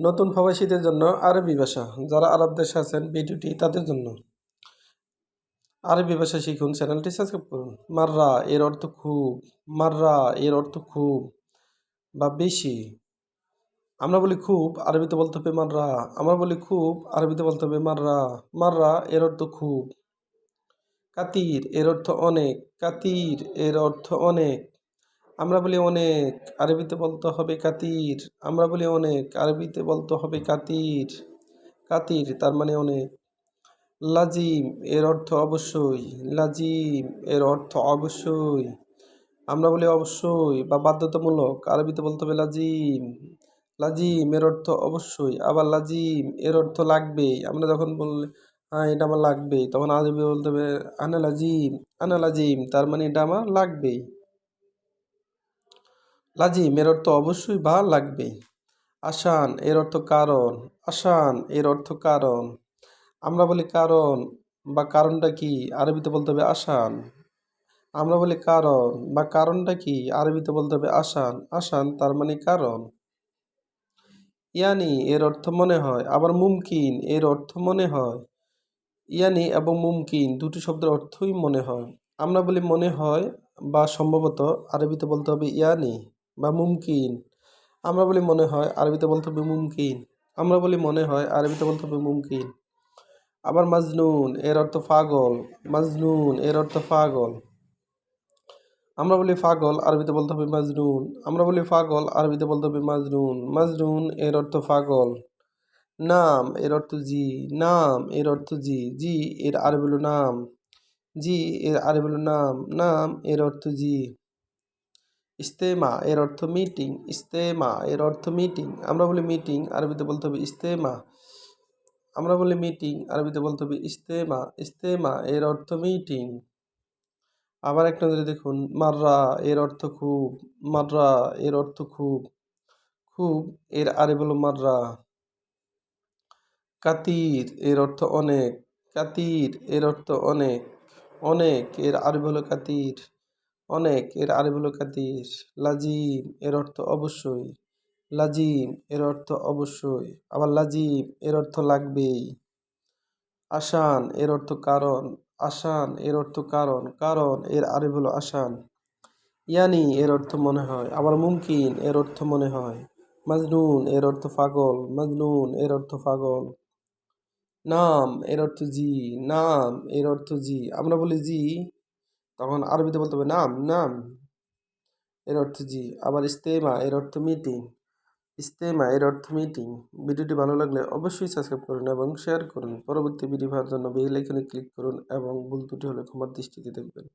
নতুন প্রবাসীদের জন্য আরবি ভাষা। যারা আরব দেশে আছেন, ভিডিওটি তাদের জন্য। আরবি ভাষা শিখুন, চ্যানেলটি সাবস্ক্রাইব করুন। মাররা, এর অর্থ খুব। মাররা, এর অর্থ খুব বা বেশি। আমরা বলি খুব, আরবিতে বলতে হবে মাররা। আমরা বলি খুব, আরবিতে বলতে হবে মাররা। মাররা, এর অর্থ খুব। কাতির, এর অর্থ অনেক। কাতির, এর অর্থ অনেক। আমরা বলি অনেক, আরবিতে বলতে হবে কাতির। আমরা বলি অনেক, আরবিতে বলতে হবে কাতির। কাতির তার মানে অনেক। লাজিম এর অর্থ অবশ্যই, লাজিম এর অর্থ অবশ্যই। আমরা বলি অবশ্যই বা বাধ্যতামূলক, আরবিতে বলতে হবে লাজিম। লাজিম এর অর্থ অবশ্যই, আবার লাজিম এর অর্থ লাগবেই। আমরা যখন বললে হ্যাঁ এটা আমার লাগবেই, তখন আরবি বলতে হবে, আনা লাজিম আনা লাজিম, তার মানে এটা আমার লাগবেই। লাজিম, এর অর্থ অবশ্যই বা লাগবে। আসান এর অর্থ কারণ। আসান এর অর্থ কারণ। আমরা বলি কারণ বা কারণটা কি? আরবিতে বলতে হবে আসান আমরা বলি কারণ বা কারণটা কি? আরবিতে বলতে হবে আসান আসান তার মানে কারণ। ইয়ানি, এর অর্থ মনে হয়। আবার মুমকিন, এর অর্থ মনে হয়। ইয়ানি এবং মুমকিন দুটি শব্দের অর্থই মনে হয়। আমরা বলি মনে হয় বা সম্ভবত আরবিতে বলতে হবে ইয়ানি। বা মুমকিন। আমরা বলি মনে হয়, আরবিতে বলতে হবে মুমকিন। আমরা বলি মনে হয়, আরবিতে বলতে হবে মুমকিন। আবার মাজনুন, এর অর্থ পাগল। মাজনুন, এর অর্থ পাগল। আমরা বলি পাগল, আরবিতে বলতে হবে মাজনুন। আমরা বলি পাগল, আরবিতে বলতে হবে মাজনুন। মাজনুন, এর অর্থ পাগল। নাম, এর অর্থ জি। নাম, এর অর্থ জি। জি, এর আরবি হলো নাম। জি, এর আরবি হলো নাম। নাম, এর অর্থ জি। ইস্তেমা এর অর্থ মিটিং ইস্তেমা এর অর্থ মিটিং আমরা বলি মিটিং আরবিতে বলতে হবে ইস্তেমা। আমরা বলি মিটিং আরবিতে বলতে হবে ইস্তেমা। ইস্তেমা এর অর্থ মিটিং আবার একটা নজরে দেখুন, মাররা এর অর্থ খুব, মাররা এর অর্থ খুব। খুব এর আরবি হলো মাররা। কাতির এর অর্থ অনেক, কাতির এর অর্থ অনেক অনেক এর আরবি হলো কাতির। অনেক এর আরবি কাতির লাজিম এর অর্থ অবশ্যই লাজিম এর অর্থ অবশ্যই আবার লাজিম এর অর্থ লাগবেই আসান এর অর্থ কারণ আসান এর অর্থ কারণ কারণ এর আরবি হলো আসান ইয়ানি এর অর্থ মনে হয় আবার মুমকিন এর অর্থ মনে হয় মাজনুন এর অর্থ পাগল মাজনুন এর অর্থ পাগল নাম এর অর্থ জি নাম এর অর্থ জি আমরা বলি জি তখন আরবিতে বলতে হবে, নাম নাম। এর অর্থ জি, আবার ইস্তেমা, এর অর্থ মিটিং ইস্তেমা, এর অর্থ মিটিং ভিডিওটি ভালো লাগলে অবশ্যই সাবস্ক্রাইব করুন এবং শেয়ার করুন। পরবর্তী ভিডিও পাওয়ার জন্য বেল আইকনে ক্লিক করুন এবং ভুল ত্রুটি হলে ক্ষমার দৃষ্টিতে দেখবেন।